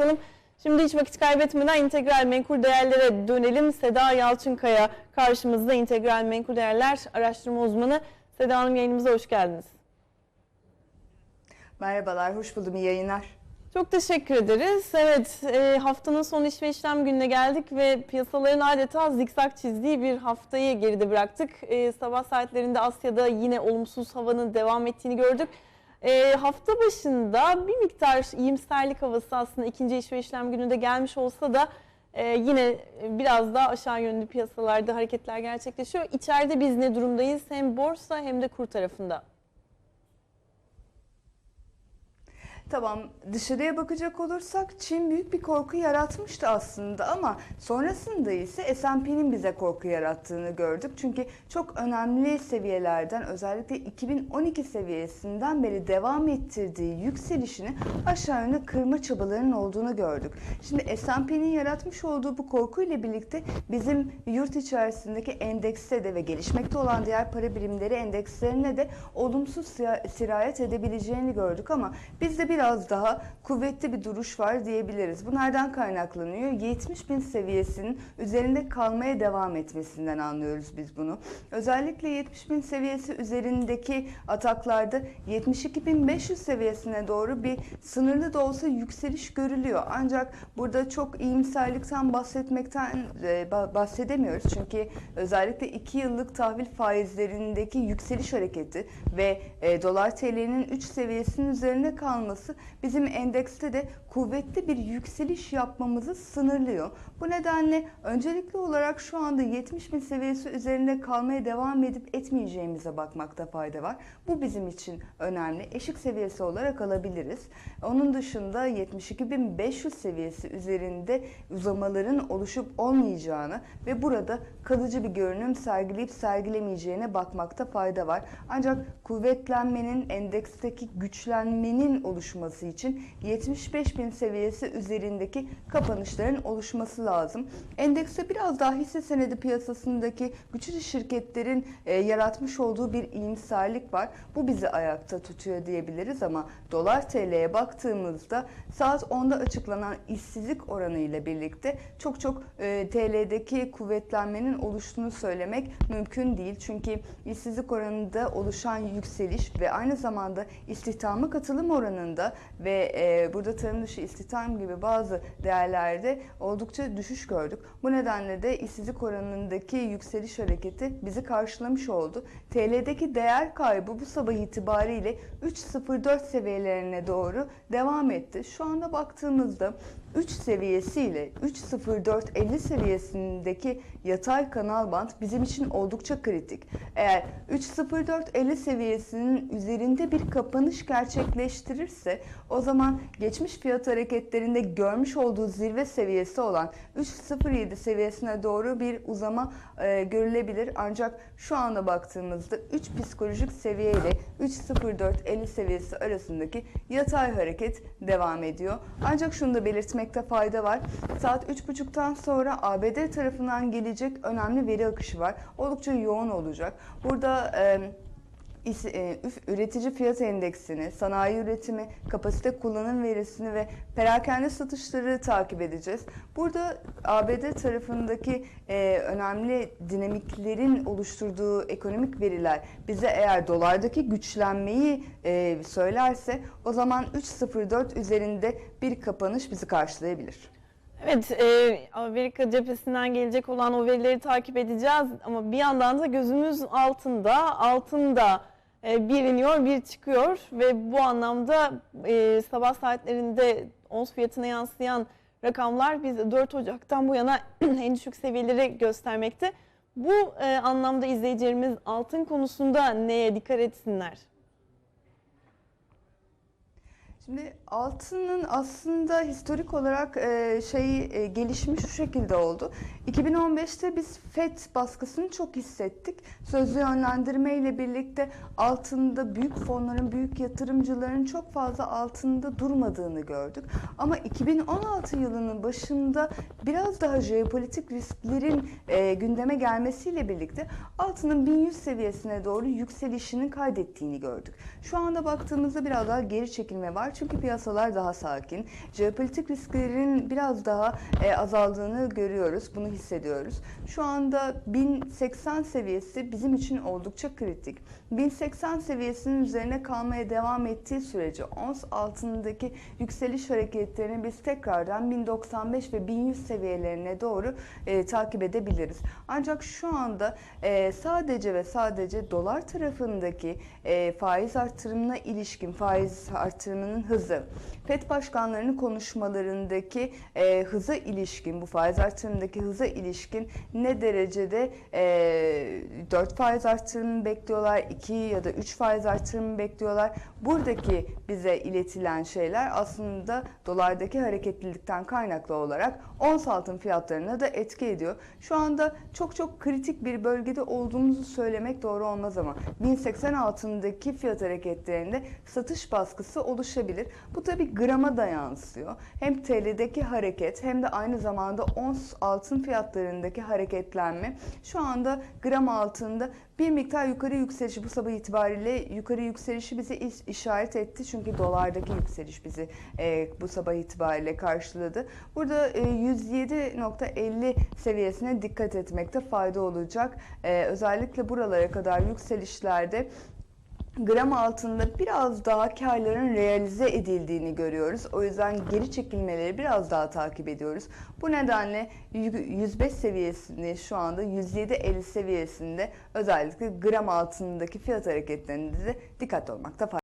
Hanım. Şimdi hiç vakit kaybetmeden integral menkul değerlere dönelim. Seda Yalçınkaya karşımızda integral menkul değerler araştırma uzmanı. Seda Hanım yayınımıza hoş geldiniz. Merhabalar, hoş buldum. İyi yayınlar. Çok teşekkür ederiz. Evet e, haftanın son iş ve işlem gününe geldik ve piyasaların adeta zikzak çizdiği bir haftayı geride bıraktık. E, sabah saatlerinde Asya'da yine olumsuz havanın devam ettiğini gördük. E, hafta başında bir miktar iyimserlik havası aslında ikinci iş ve işlem gününde gelmiş olsa da e, yine biraz daha aşağı yönlü piyasalarda hareketler gerçekleşiyor. İçeride biz ne durumdayız hem borsa hem de kur tarafında? Tamam, dışarıya bakacak olursak Çin büyük bir korku yaratmıştı aslında ama sonrasında ise S&P'nin bize korku yarattığını gördük. Çünkü çok önemli seviyelerden özellikle 2012 seviyesinden beri devam ettirdiği yükselişini aşağı yönde kırma çabalarının olduğunu gördük. Şimdi S&P'nin yaratmış olduğu bu korkuyla birlikte bizim yurt içerisindeki endekste de ve gelişmekte olan diğer para birimleri endekslerine de olumsuz sirayet edebileceğini gördük ama bizde biraz daha kuvvetli bir duruş var diyebiliriz. Bu nereden kaynaklanıyor? 70 bin seviyesinin üzerinde kalmaya devam etmesinden anlıyoruz biz bunu. Özellikle 70 bin seviyesi üzerindeki ataklarda 72.500 seviyesine doğru bir sınırlı da olsa yükseliş görülüyor. Ancak burada çok iyimserlikten bahsetmekten e, ba- bahsedemiyoruz. Çünkü özellikle 2 yıllık tahvil faizlerindeki yükseliş hareketi ve e, dolar TL'nin 3 seviyesinin üzerine kalması bizim endekste de kuvvetli bir yükseliş yapmamızı sınırlıyor. Bu nedenle öncelikli olarak şu anda 70 bin seviyesi üzerinde kalmaya devam edip etmeyeceğimize bakmakta fayda var. Bu bizim için önemli. Eşik seviyesi olarak alabiliriz. Onun dışında 72.500 seviyesi üzerinde uzamaların oluşup olmayacağını ve burada kalıcı bir görünüm sergileyip sergilemeyeceğine bakmakta fayda var. Ancak kuvvetlenmenin, endeksteki güçlenmenin oluşması için 75 bin seviyesi üzerindeki kapanışların oluşması lazım. Endekste biraz daha hisse senedi piyasasındaki güçlü şirketlerin e, yaratmış olduğu bir iyimserlik var. Bu bizi ayakta tutuyor diyebiliriz ama dolar TL'ye baktığımızda saat 10'da açıklanan işsizlik oranı ile birlikte çok çok e, TL'deki kuvvetlenmenin oluştuğunu söylemek mümkün değil. Çünkü işsizlik oranında oluşan yükseliş ve aynı zamanda istihdama katılım oranında ve e, burada tarım dışı istihdam gibi bazı değerlerde oldukça düşüş gördük. Bu nedenle de işsizlik oranındaki yükseliş hareketi bizi karşılamış oldu. TL'deki değer kaybı bu sabah itibariyle 3.04 seviyelerine doğru devam etti. Şu anda baktığımızda 3 seviyesiyle 3.04.50 seviyesindeki yatay kanal band bizim için oldukça kritik. Eğer 3.04.50 seviyesinin üzerinde bir kapanış gerçekleştirirse o zaman geçmiş fiyat hareketlerinde görmüş olduğu zirve seviyesi olan 3.07 seviyesine doğru bir uzama e, görülebilir. Ancak şu anda baktığımızda 3 psikolojik seviye ile 3.04.50 seviyesi arasındaki yatay hareket devam ediyor. Ancak şunu da belirtmekte fayda var. Saat 3.30'dan sonra ABD tarafından gelecek önemli veri akışı var. Oldukça yoğun olacak. Burada e, üretici fiyat endeksini, sanayi üretimi, kapasite kullanım verisini ve perakende satışları takip edeceğiz. Burada ABD tarafındaki e, önemli dinamiklerin oluşturduğu ekonomik veriler bize eğer dolardaki güçlenmeyi e, söylerse o zaman 3.04 üzerinde bir kapanış bizi karşılayabilir. Evet, e, Amerika cephesinden gelecek olan o verileri takip edeceğiz ama bir yandan da gözümüz altında, altında e, bir iniyor, bir çıkıyor ve bu anlamda e, sabah saatlerinde ons fiyatına yansıyan rakamlar biz 4 Ocak'tan bu yana en düşük seviyeleri göstermekte. Bu e, anlamda izleyicilerimiz altın konusunda neye dikkat etsinler? Şimdi altının aslında historik olarak e, şey e, gelişmiş şu şekilde oldu. 2015'te biz FED baskısını çok hissettik. Sözlü yönlendirme ile birlikte altında büyük fonların, büyük yatırımcıların çok fazla altında durmadığını gördük. Ama 2016 yılının başında biraz daha jeopolitik risklerin e, gündeme gelmesiyle birlikte altının 1100 seviyesine doğru yükselişinin kaydettiğini gördük. Şu anda baktığımızda biraz daha geri çekilme var. Çünkü piyasalar daha sakin. Jeopolitik risklerin biraz daha e, azaldığını görüyoruz. Bunu hissediyoruz. Şu anda 1080 seviyesi bizim için oldukça kritik. 1080 seviyesinin üzerine kalmaya devam ettiği sürece ons altındaki yükseliş hareketlerini biz tekrardan 1095 ve 1100 seviyelerine doğru e, takip edebiliriz. Ancak şu anda e, sadece ve sadece dolar tarafındaki e, faiz artırımına ilişkin faiz artırımının hızı, FED başkanlarının konuşmalarındaki e, hıza ilişkin, bu faiz artırımındaki hıza ilişkin ne derecede e, 4 faiz artırımı bekliyorlar, 2 ya da 3 faiz artırımı bekliyorlar. Buradaki bize iletilen şeyler aslında dolardaki hareketlilikten kaynaklı olarak ons altın fiyatlarına da etki ediyor. Şu anda çok çok kritik bir bölgede olduğumuzu söylemek doğru olmaz ama 1080 altındaki fiyat hareketlerinde satış baskısı oluşabilir. Bu tabi grama da yansıyor. Hem TL'deki hareket hem de aynı zamanda ons altın fiyatlarındaki hareketlenme şu anda gram altında bir miktar yukarı yükselişi bu sabah itibariyle yukarı yükselişi bize iş- işaret etti. Çünkü dolardaki yükseliş bizi e, bu sabah itibariyle karşıladı. Burada e, 107.50 seviyesine dikkat etmekte fayda olacak. E, özellikle buralara kadar yükselişlerde gram altında biraz daha karların realize edildiğini görüyoruz. O yüzden geri çekilmeleri biraz daha takip ediyoruz. Bu nedenle 105 seviyesinde şu anda 107.50 seviyesinde özellikle gram altındaki fiyat hareketlerinde de dikkat olmakta fayda